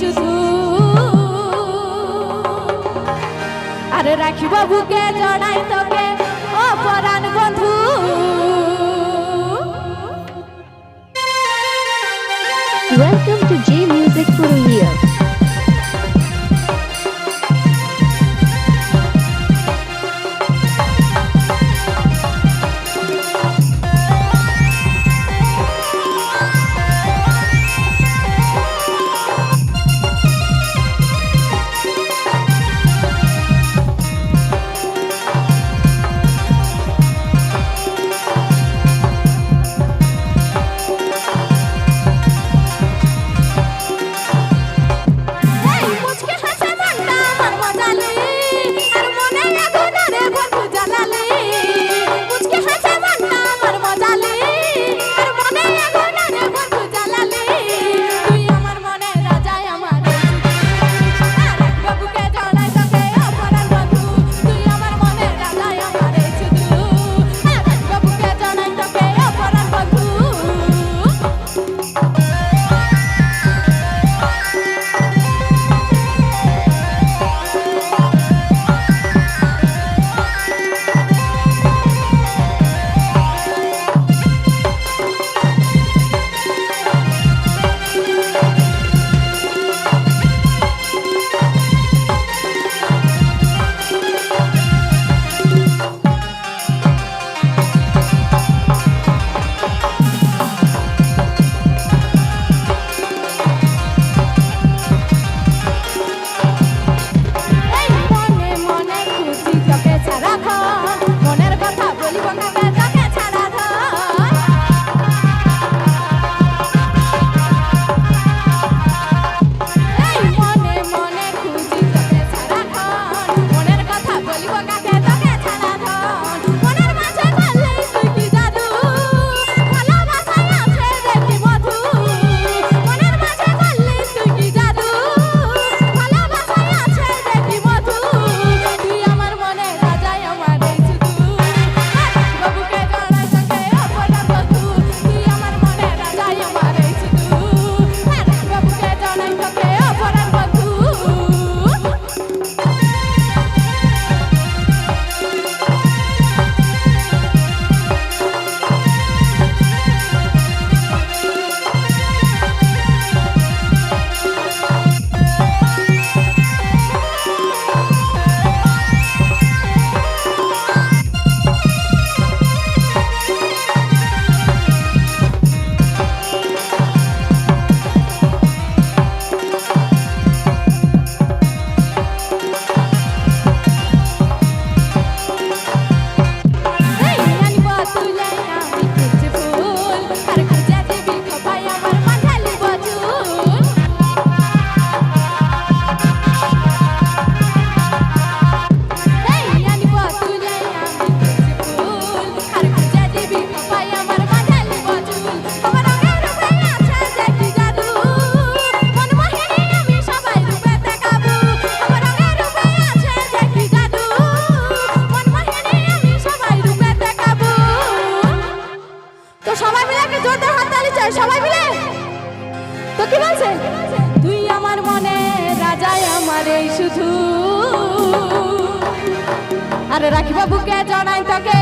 শুধু আর রাখিব বুকে, জড়াই তোকে, ও পরাণ বন্ধু Welcome to J Music for you. আছে? তুই আমার মনে রাজায় আমার এই শুধু। আর রাখি বাবুকে জানাই তোকে।